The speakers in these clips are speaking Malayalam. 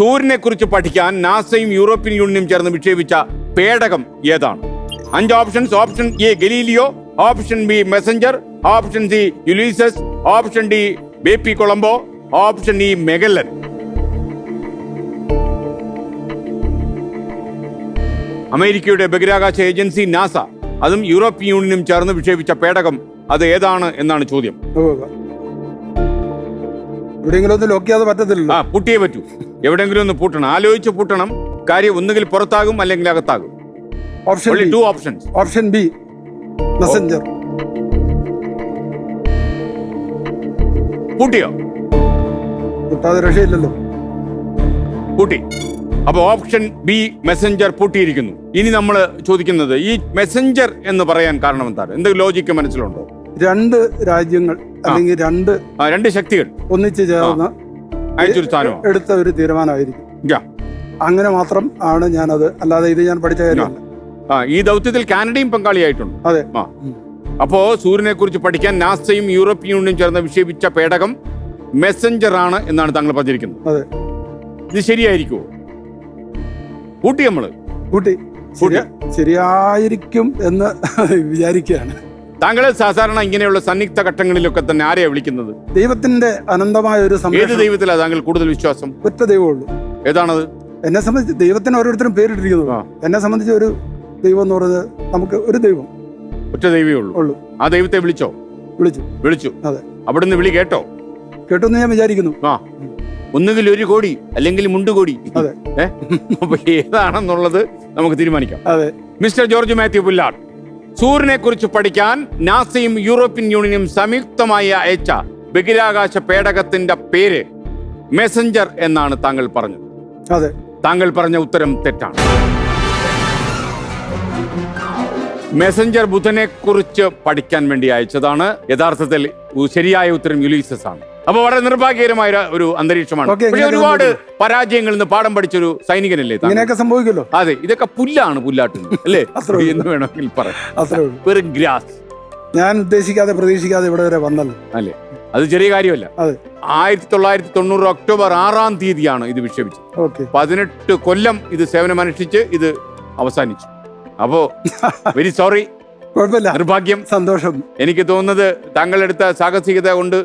സൂര്യനെ കുറിച്ച് പഠിക്കാൻ നാസയും യൂറോപ്യൻ യൂണിയനും ചേർന്ന് വിക്ഷേപിച്ച പേടകം ഏതാണ്? അഞ്ച് options. Option A Galileo. Option B Messenger option C Ulysses. Option D Bepi Colombo. Option E Magellan. അമേരിക്കയുടെ ബഹിരാകാശ ഏജൻസി നാസ അതും യൂറോപ്യൻ യൂണിയനും ചേർന്ന് വിക്ഷേപിച്ച പേടകം അത് ഏതാണ് എന്നാണ് ചോദ്യം. എവിടെയെങ്കിലും ഒന്ന് ലോക്ക് ചെയ്യാതെ പറ്റത്തില്ലല്ലോ. ആ പൂട്ടിയേ പറ്റൂ. എവിടെങ്കിലും ഒന്ന് പൂട്ടണം. ആലോചിച്ച് പൂട്ടണം. കാര്യം ഒന്നുകിൽ പുറത്താകും അല്ലെങ്കിൽ അകത്താകും. Option only two options option B Messenger പൂട്ടിയോ? കിട്ടാതെ രക്ഷയില്ലല്ലോ. പൂട്ടി. അപ്പോൾ ഓപ്ഷൻ ബി മെസ്സഞ്ചർ പൂട്ടിയിരിക്കുന്നു. ഇനി നമ്മൾ ചോദിക്കുന്നത് ഈ മെസ്സഞ്ചർ എന്ന് പറയാൻ കാരണം എന്താണ് എന്തെങ്കിലും ലോജിക്ക് മനസ്സിലുണ്ടോ? രണ്ട് രാജ്യങ്ങൾ അല്ലെങ്കിൽ രണ്ട് രണ്ട് ശക്തികൾ. ഒന്നിച്ചു ചേർന്ന് എടുത്ത ഒരു തീരുമാനമായിരിക്കും. അങ്ങനെ മാത്രം ആണ് ഞാനത്. അല്ലാതെ ഇത് ഞാൻ പഠിച്ച കാര്യമല്ല. ആ ഈ ദൗത്യത്തിൽ കാനഡയും പങ്കാളിയായിട്ടുണ്ട്. അതെ. അപ്പോ സൂര്യനെ കുറിച്ച് പഠിക്കാൻ നാസയും യൂറോപ്യൻ യൂണിയനും ചേർന്ന് വിക്ഷേപിച്ച പേടകം മെസ്സഞ്ചർ ആണ് എന്നാണ് താങ്കൾ പറഞ്ഞിരിക്കുന്നത്. അതെ. ഇത് ശരിയായിരിക്കുമോ കൂട്ടി നമ്മൾ. കൂട്ടി. ശരിയായിരിക്കും എന്ന് വിചാരിക്കുകയാണ്. താങ്കൾ സാധാരണ ഇങ്ങനെയുള്ള സന്നിഗ്ധ ഘട്ടങ്ങളിലൊക്കെ തന്നെ ആരെയാ വിളിക്കുന്നത്? ദൈവത്തിന്റെ അനന്തമായ ഒരു ഏത് സംരക്ഷണം. ദൈവത്തിലാണ് താങ്കൾ കൂടുതൽ വിശ്വാസം? ഒറ്റ ദൈവമുള്ളൂ. ഏതാണത്? എന്നെ സംബന്ധിച്ച് ദൈവത്തിന് ഓരോരുത്തരും പേരിട്ടിരിക്കുന്നു. ആ. എന്നെ സംബന്ധിച്ച് ഒരു ദൈവം എന്ന് പറയുന്നത് നമുക്ക് ഒരു ദൈവം. ഒറ്റ ദൈവമേ ഉള്ളൂ. ഉള്ളൂ. ആ ദൈവത്തെ വിളിച്ചോ? വിളിച്ചു. വിളിച്ചു. അതെ. അവിടുന്ന് വിളി കേട്ടോ? കേട്ടെന്ന് ഞാൻ വിചാരിക്കുന്നു. ആ. ഒന്നുകിൽ ഒരു കോടി അല്ലെങ്കിൽ മുണ്ടു കോടി. അതെ. ഏ? അപ്പൊ ഏതാണെന്നുള്ളത് നമുക്ക് തീരുമാനിക്കാം. അതെ. മിസ്റ്റർ ജോർജ് മാത്യു പുല്ലാട് സൂര്യനെ കുറിച്ച് പഠിക്കാൻ നാസയും യൂറോപ്യൻ യൂണിയനും സംയുക്തമായി അയച്ച ബഹിരാകാശ പേടകത്തിന്റെ പേര് മെസഞ്ചർ എന്നാണ് താങ്കൾ പറഞ്ഞത്. അതെ. താങ്കൾ പറഞ്ഞ ഉത്തരം തെറ്റാണ്. മെസഞ്ചർ ബുധനെ കുറിച്ച് പഠിക്കാൻ വേണ്ടി അയച്ചതാണ്. യഥാർത്ഥത്തിൽ ശരിയായ ഉത്തരം യുലീസസ് ആണ്. അപ്പൊ വളരെ നിർഭാഗ്യകരമായ ഒരു- അന്തരീക്ഷമാണ്. പക്ഷേ ഒരുപാട് പരാജയങ്ങളിൽ നിന്ന് പാഠം പഠിച്ചൊരു സൈനികനല്ലേ ഇങ്ങനെയൊക്കെ സംഭവിക്കല്ലോ അതെ ഇതൊക്കെ പുല്ലാണ് പുല്ലാട്ടിന് അല്ലേ? എന്ന് വേണമെങ്കിൽ പറയാം. വെറും ഗ്രാസ്. ഞാൻ ഉദ്ദേശിക്കാതെ പ്രതീക്ഷിക്കാതെ ഇവിടെ വരെ വന്നല്ലോ. അല്ലേ? അത് ചെറിയ കാര്യമല്ല. ആയിരത്തി തൊള്ളായിരത്തി തൊണ്ണൂറ് ഒക്ടോബർ ആറാം തീയതിയാണ് ഇത് വിക്ഷേപിച്ചത്. പതിനെട്ട് കൊല്ലം ഇത് സേവനമനുഷ്ഠിച്ച് ഇത് അവസാനിച്ചു. അപ്പോ വെരി സോറി. കുഴപ്പമില്ല. നിർഭാഗ്യം. സന്തോഷം. എനിക്ക് തോന്നുന്നത് താങ്കളെടുത്ത സാഹസികത കൊണ്ട്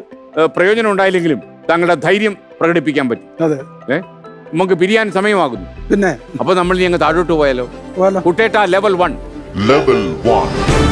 പ്രയോജനം ഉണ്ടായില്ലെങ്കിലും താങ്കളുടെ ധൈര്യം പ്രകടിപ്പിക്കാൻ പറ്റും. അതെ. ഏ? നമുക്ക് പിരിയാൻ സമയമാകുന്നു. പിന്നെ? അപ്പൊ നമ്മൾ ഞങ്ങൾ താഴോട്ട് പോയാലോ? കുട്ടേട്ട ലെവൽ വൺ ലെവൽ 1